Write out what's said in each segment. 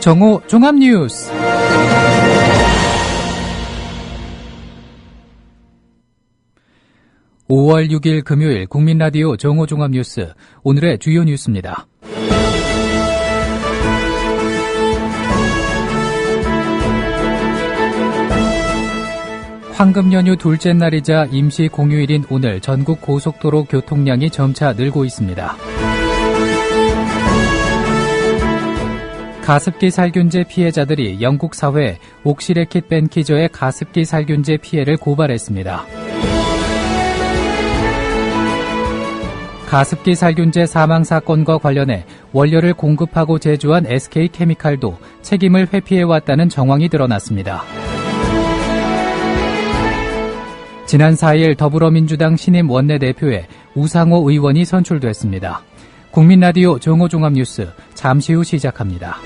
정오 종합뉴스. (5월 6일) 금요일 국민라디오 정오 종합뉴스 오늘의 주요 뉴스입니다. 황금 연휴 둘째 날이자 임시 공휴일인 오늘 전국 고속도로 교통량이 점차 늘고 있습니다. 가습기 살균제 피해자들이 영국 사회 옥시레킷 벤키저의 가습기 살균제 피해를 고발했습니다. 가습기 살균제 사망 사건과 관련해 원료를 공급하고 제조한 SK케미칼도 책임을 회피해왔다는 정황이 드러났습니다. 지난 4일 더불어민주당 신임 원내대표에 우상호 의원이 선출됐습니다. 국민라디오 정오종합뉴스 잠시 후 시작합니다.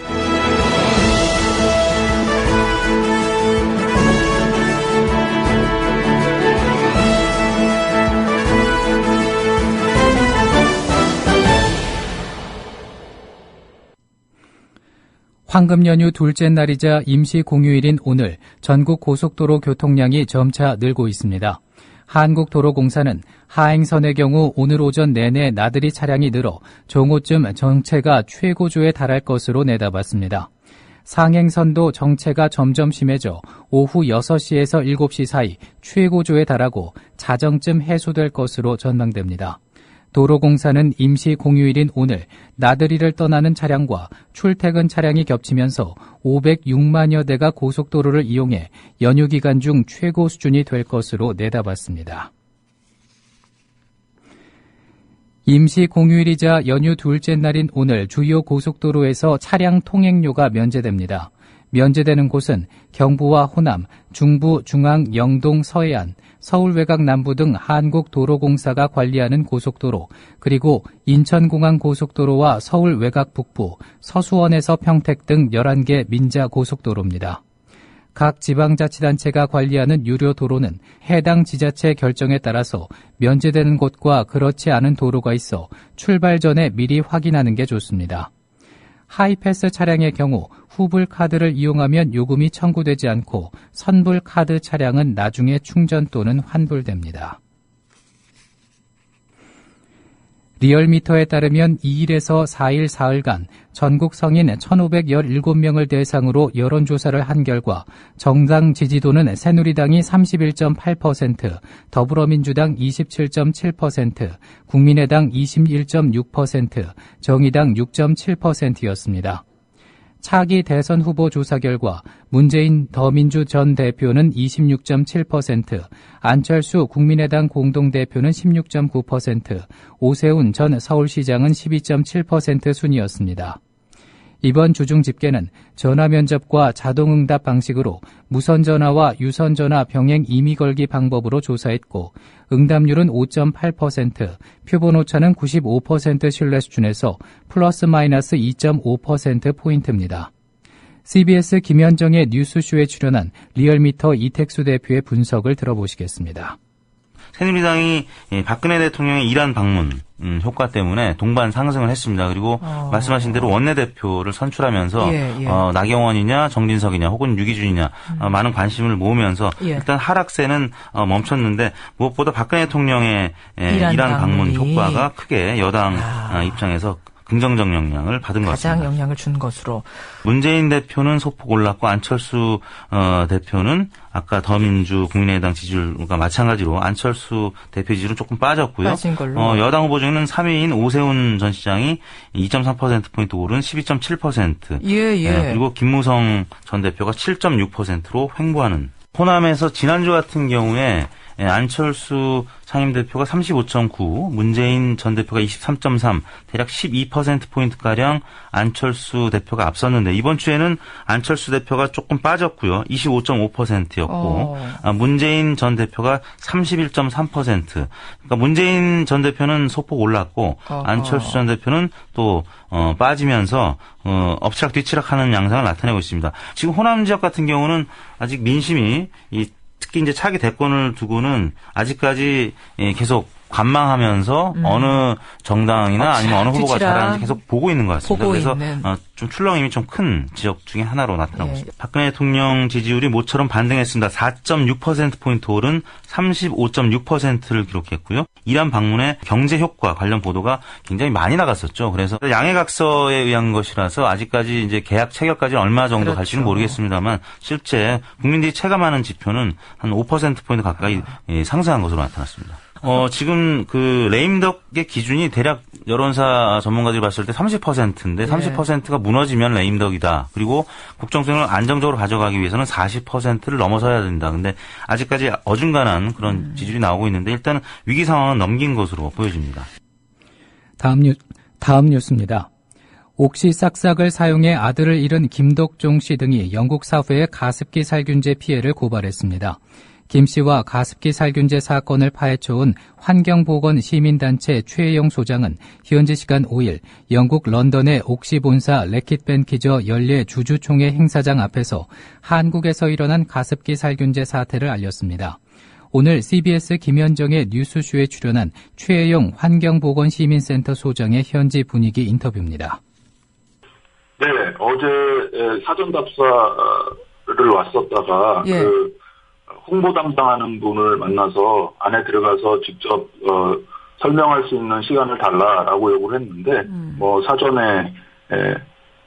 황금 연휴 둘째 날이자 임시 공휴일인 오늘 전국 고속도로 교통량이 점차 늘고 있습니다. 한국도로공사는 하행선의 경우 오늘 오전 내내 나들이 차량이 늘어 정오쯤 정체가 최고조에 달할 것으로 내다봤습니다. 상행선도 정체가 점점 심해져 오후 6시에서 7시 사이 최고조에 달하고 자정쯤 해소될 것으로 전망됩니다. 도로공사는 임시 공휴일인 오늘 나들이를 떠나는 차량과 출퇴근 차량이 겹치면서 506만여 대가 고속도로를 이용해 연휴 기간 중 최고 수준이 될 것으로 내다봤습니다. 임시 공휴일이자 연휴 둘째 날인 오늘 주요 고속도로에서 차량 통행료가 면제됩니다. 면제되는 곳은 경부와 호남, 중부, 중앙, 영동, 서해안, 서울 외곽 남부 등 한국도로공사가 관리하는 고속도로, 그리고 인천공항 고속도로와 서울 외곽 북부, 서수원에서 평택 등 11개 민자 고속도로입니다. 각 지방자치단체가 관리하는 유료 도로는 해당 지자체 결정에 따라서 면제되는 곳과 그렇지 않은 도로가 있어 출발 전에 미리 확인하는 게 좋습니다. 하이패스 차량의 경우 후불 카드를 이용하면 요금이 청구되지 않고 선불 카드 차량은 나중에 충전 또는 환불됩니다. 리얼미터에 따르면 2일에서 4일 사흘간 전국 성인 1,517명을 대상으로 여론조사를 한 결과 정당 지지도는 새누리당이 31.8%, 더불어민주당 27.7%, 국민의당 21.6%, 정의당 6.7%였습니다. 차기 대선 후보 조사 결과 문재인 더민주 전 대표는 26.7%, 안철수 국민의당 공동대표는 16.9%, 오세훈 전 서울시장은 12.7% 순이었습니다. 이번 주중 집계는 전화 면접과 자동 응답 방식으로 무선 전화와 유선 전화 병행 임의 걸기 방법으로 조사했고 응답률은 5.8%, 표본 오차는 95% 신뢰 수준에서 플러스 마이너스 2.5%포인트입니다. CBS 김현정의 뉴스쇼에 출연한 리얼미터 이택수 대표의 분석을 들어보시겠습니다. 새누리당이 박근혜 대통령의 이란 방문 음, 효과 때문에 동반 상승을 했습니다. 그리고 어. 말씀하신 대로 원내대표를 선출하면서 예, 예. 어, 나경원이냐 정진석이냐 혹은 유기준이냐 음. 어, 많은 관심을 모으면서 예. 일단 하락세는 어, 멈췄는데 무엇보다 박근혜 대통령의 이란, 이란 방문 효과가 크게 여당 아. 어, 입장에서 긍정적 영향을 받은 것 같습니다. 가장 영향을 준 것으로. 문재인 대표는 소폭 올랐고 안철수 어, 대표는 아까 더민주 국민의당 지지율과 마찬가지로 안철수 대표 지지율은 조금 빠졌고요. 빠진 걸로. 어, 여당 후보 중에는 3위인 오세훈 전 시장이 2.3%포인트 오른 12.7%. 예, 예. 네, 그리고 김무성 전 대표가 7.6%로 횡보하는 호남에서 지난주 같은 경우에 예, 안철수 상임대표가 35.9, 문재인 전 대표가 23.3, 대략 12%포인트가량 안철수 대표가 앞섰는데 이번 주에는 안철수 대표가 조금 빠졌고요. 25.5%였고 어. 아, 문재인 전 대표가 31.3%. 그러니까 문재인 전 대표는 소폭 올랐고 어 안철수 전 대표는 또 어, 빠지면서 어, 엎치락 뒤치락 하는 양상을 나타내고 있습니다. 지금 호남 지역 같은 경우는 아직 민심이 이 특히 이제 차기 대권을 두고는 아직까지 예, 계속 관망하면서 어느 정당이나 어, 아니면 어느 후보가 음. 잘하는지 계속 보고 있는 것 같습니다. 그래서 있는. 어, 좀 출렁임이 좀 큰 지역 중에 하나로 나타나고 예. 있습니다. 박근혜 대통령 지지율이 모처럼 반등했습니다. 4.6%포인트 오른 35.6%를 기록했고요. 이란 방문의 경제 효과 관련 보도가 굉장히 많이 나갔었죠. 그래서 양해각서에 의한 것이라서 아직까지 이제 계약 체결까지 얼마 정도 그렇죠. 갈지는 모르겠습니다만 실제 국민들이 체감하는 지표는 한 5%포인트 가까이 예, 상승한 것으로 나타났습니다. 어, 지금 그 레임덕의 기준이 대략 여론사 전문가들이 봤을 때 30%인데 예. 30%가 무너지면 레임덕이다. 그리고 국정수행을 안정적으로 가져가기 위해서는 40%를 넘어서야 된다. 근데 아직까지 어중간한 그런 음. 지지율이 나오고 있는데 일단 위기 상황은 넘긴 것으로 보여집니다. 다음 뉴, 다음 뉴스입니다. 옥시 싹싹을 사용해 아들을 잃은 김덕종 씨 등이 영국 사회에 가습기 살균제 피해를 고발했습니다. 김 씨와 가습기 살균제 사건을 파헤쳐온 환경보건 시민단체 최혜영 소장은 현지 시간 5일 영국 런던의 옥시 본사 레킷벤 기저 연례 주주총회 행사장 앞에서 한국에서 일어난 가습기 살균제 사태를 알렸습니다. 오늘 CBS 김현정의 뉴스쇼에 출연한 최혜영 환경보건시민센터 소장의 현지 분위기 인터뷰입니다. 네, 어제 에, 사전 답사를 왔었다가 예. 그 홍보 담당하는 분을 만나서 안에 들어가서 직접 어, 설명할 수 있는 시간을 달라라고 요구를 했는데 음. 뭐 사전에 에,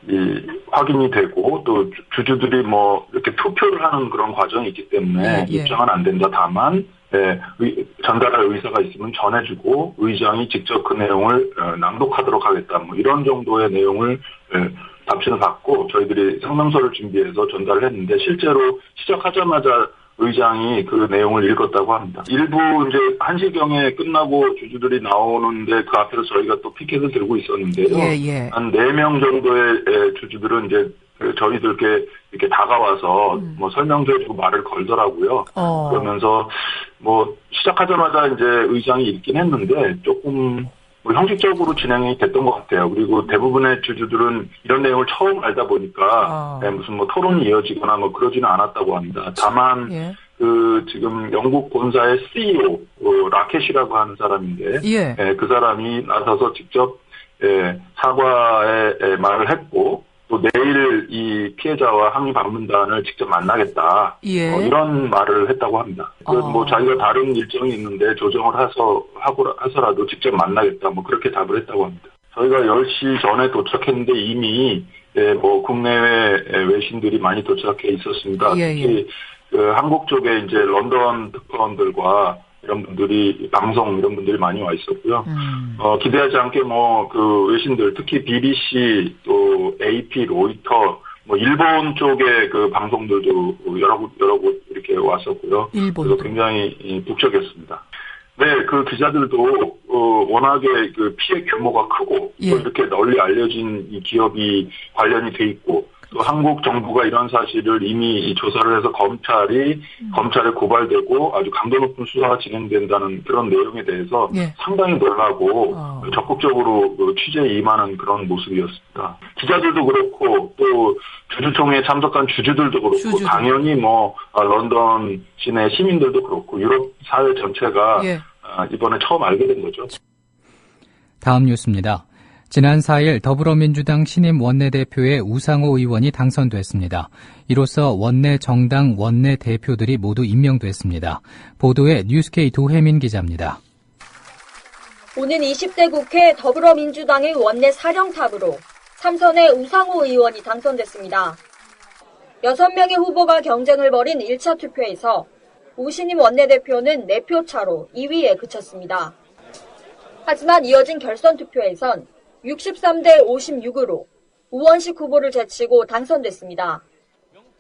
이 확인이 되고 또 주- 주주들이 뭐 이렇게 투표를 하는 그런 과정이 있기 때문에 예, 예. 입장은 안 된다. 다만 예, 의- 전달할 의사가 있으면 전해주고 의장이 직접 그 내용을 어, 낭독하도록 하겠다. 뭐 이런 정도의 내용을 예, 답신을 받고 저희들이 성명서를 준비해서 전달을 했는데 실제로 시작하자마자 의장이 그 내용을 읽었다고 합니다. 일부 이제 1시경에 끝나고 주주들이 나오는데 그 앞에서 저희가 또 피켓을 들고 있었는데요. 예, 예. 한 4명 정도의 에, 주주들은 이제 그 저희들께 이렇게 다가와서 뭐 설명도 해주고 말을 걸더라고요. 어. 그러면서 뭐 시작하자마자 이제 의장이 읽긴 했는데 조금 뭐 형식적으로 진행이 됐던 것 같아요. 그리고 대부분의 주주들은 이런 내용을 처음 알다 보니까 아. 네, 무슨 뭐 토론이 이어지거나 뭐 그러지는 않았다고 합니다. 다만 예. 그 지금 영국 본사의 CEO 어, 라켓이라고 하는 사람인데 예. 예, 그 사람이 나서서 직접 예, 사과의 예, 말을 했고 또 내일 이 피해자와 항의 방문단을 직접 만나겠다 예. 어, 이런 말을 했다고 합니다. 그 어. 뭐 자기가 다른 일정이 있는데 조정을 해서 하고 하서라도 직접 만나겠다 뭐 그렇게 답을 했다고 합니다. 저희가 10시 전에 도착했는데 이미 예, 뭐 국내외 외신들이 많이 도착해 있었습니다. 예, 특히 그 한국 쪽에 이제 런던 특파원들과 이런 분들이 방송 이런 분들이 많이 와 있었고요. 음. 어, 기대하지 않게 뭐 그 외신들 특히 BBC 또 AP 로이터 뭐 일본 쪽의 그 방송들도 여러 곳 여러 곳 이렇게 왔었고요. 그래서 굉장히 이, 북적했습니다. 네, 그 기자들도 어, 워낙에 그 피해 규모가 크고 예. 또 이렇게 널리 알려진 이 기업이 관련이 돼 있고 또 한국 정부가 이런 사실을 이미 이 조사를 해서 검찰이 음. 검찰에 고발되고 아주 강도 높은 수사가 진행된다는 그런 내용에 대해서 예. 상당히 놀라고 어. 적극적으로 그 취재에 임하는 그런 모습이었습니다. 기자들도 그렇고 또 주주총회에 참석한 주주들도 그렇고 주주들. 당연히 뭐 아, 런던 시내 시민들도 그렇고 유럽 사회 전체가 예. 아, 이번에 처음 알게 된 거죠. 다음 뉴스입니다. 지난 4일 더불어민주당 신임 원내대표의 우상호 의원이 당선됐습니다. 이로써 원내 정당 원내 대표들이 모두 임명됐습니다. 보도에 뉴스케이 도혜민 기자입니다. 오는 20대 국회 더불어민주당의 원내 사령탑으로 삼선의 우상호 의원이 당선됐습니다. 6명의 후보가 경쟁을 벌인 1차 투표에서 우신임 원내대표는 4표 차로 2위에 그쳤습니다. 하지만 이어진 결선 투표에선 63대 56으로 우원식 후보를 제치고 당선됐습니다.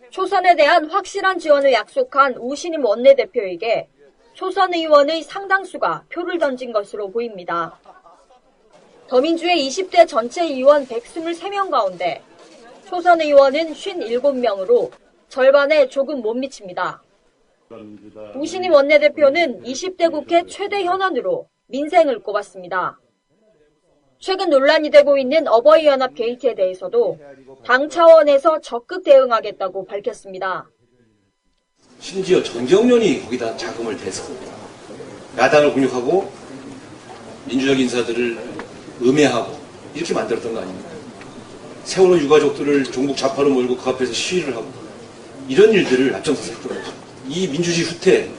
초선에 대한 확실한 지원을 약속한 우신임 원내대표에게 초선 의원의 상당수가 표를 던진 것으로 보입니다. 더민주의 20대 전체 의원 123명 가운데 초선 의원은 57명으로 절반에 조금 못 미칩니다. 우신임 원내대표는 20대 국회 최대 현안으로 민생을 꼽았습니다. 최근 논란이 되고 있는 어버이연합 게이트에 대해서도 당 차원에서 적극 대응하겠다고 밝혔습니다. 심지어 정정련이 거기다 자금을 대서 야당을 훈육하고 민주적 인사들을 음해하고 이렇게 만들었던 거 아닙니까? 세월호 유가족들을 종북 좌파로 몰고 그 앞에서 시위를 하고 이런 일들을 앞장서서 했던 거죠. 이 민주주의 후퇴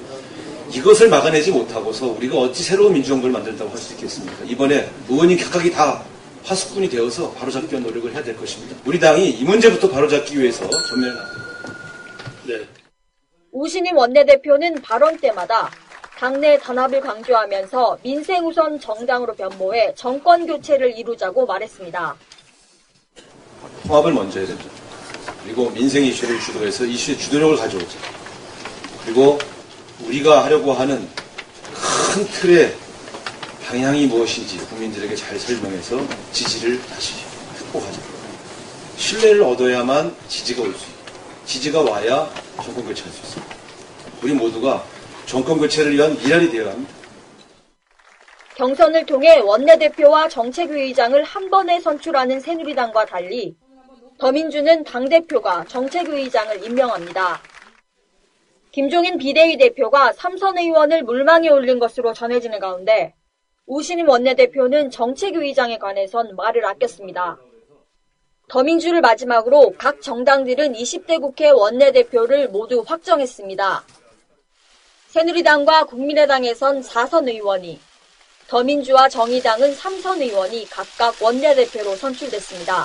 이것을 막아내지 못하고서 우리가 어찌 새로운 민주정부를 만든다고 할 수 있겠습니까? 이번에 의원님 각각이 다 화수꾼이 되어서 바로잡기 위한 노력을 해야 될 것입니다. 우리 당이 이 문제부터 바로잡기 위해서 전면에 나섭니다. 네. 우신임 원내대표는 발언 때마다 당내 단합을 강조하면서 민생 우선 정당으로 변모해 정권 교체를 이루자고 말했습니다. 통합을 먼저 해야 된다. 그리고 민생 이슈를 주도해서 이슈의 주도력을 가져오자. 그리고 우리가 하려고 하는 큰 틀의 방향이 무엇인지 국민들에게 잘 설명해서 지지를 다시 극복하자. 신뢰를 얻어야만 지지가 올 수 있고, 지지가 와야 정권 교체할 수 있습니다. 우리 모두가 정권 교체를 위한 미랄이 되어야 합니다. 경선을 통해 원내대표와 정책위의장을 한 번에 선출하는 새누리당과 달리 더민주는 당대표가 정책위의장을 임명합니다. 김종인 비대위 대표가 삼선 의원을 물망에 올린 것으로 전해지는 가운데 우신임 원내대표는 정책위의장에 관해선 말을 아꼈습니다. 더민주를 마지막으로 각 정당들은 20대 국회 원내대표를 모두 확정했습니다. 새누리당과 국민의당에선 4선 의원이, 더민주와 정의당은 3선 의원이 각각 원내대표로 선출됐습니다.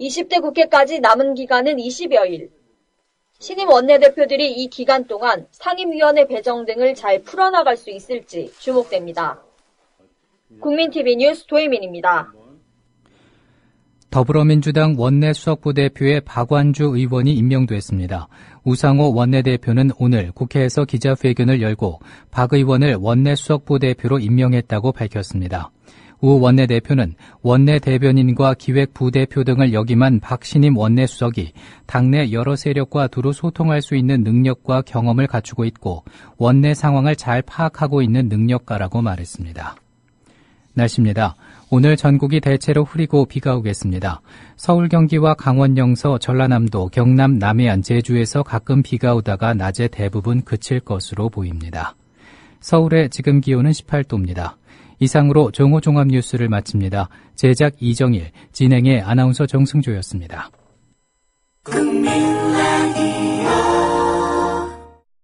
20대 국회까지 남은 기간은 20여일. 신임 원내대표들이 이 기간 동안 상임위원회 배정 등을 잘 풀어나갈 수 있을지 주목됩니다. 국민TV 뉴스 도혜민입니다. 더불어민주당 원내 수석부대표에 박완주 의원이 임명됐습니다. 우상호 원내대표는 오늘 국회에서 기자회견을 열고 박 의원을 원내 수석부대표로 임명했다고 밝혔습니다. 우 원내대표는 원내대변인과 기획부대표 등을 역임한 박신임 원내수석이 당내 여러 세력과 두루 소통할 수 있는 능력과 경험을 갖추고 있고 원내 상황을 잘 파악하고 있는 능력가라고 말했습니다. 날씨입니다. 오늘 전국이 대체로 흐리고 비가 오겠습니다. 서울 경기와 강원 영서, 전라남도, 경남, 남해안, 제주에서 가끔 비가 오다가 낮에 대부분 그칠 것으로 보입니다. 서울의 지금 기온은 18도입니다. 이상으로 종오종합뉴스를 마칩니다. 제작 이정일, 진행의 아나운서 정승조였습니다. 국민 라디오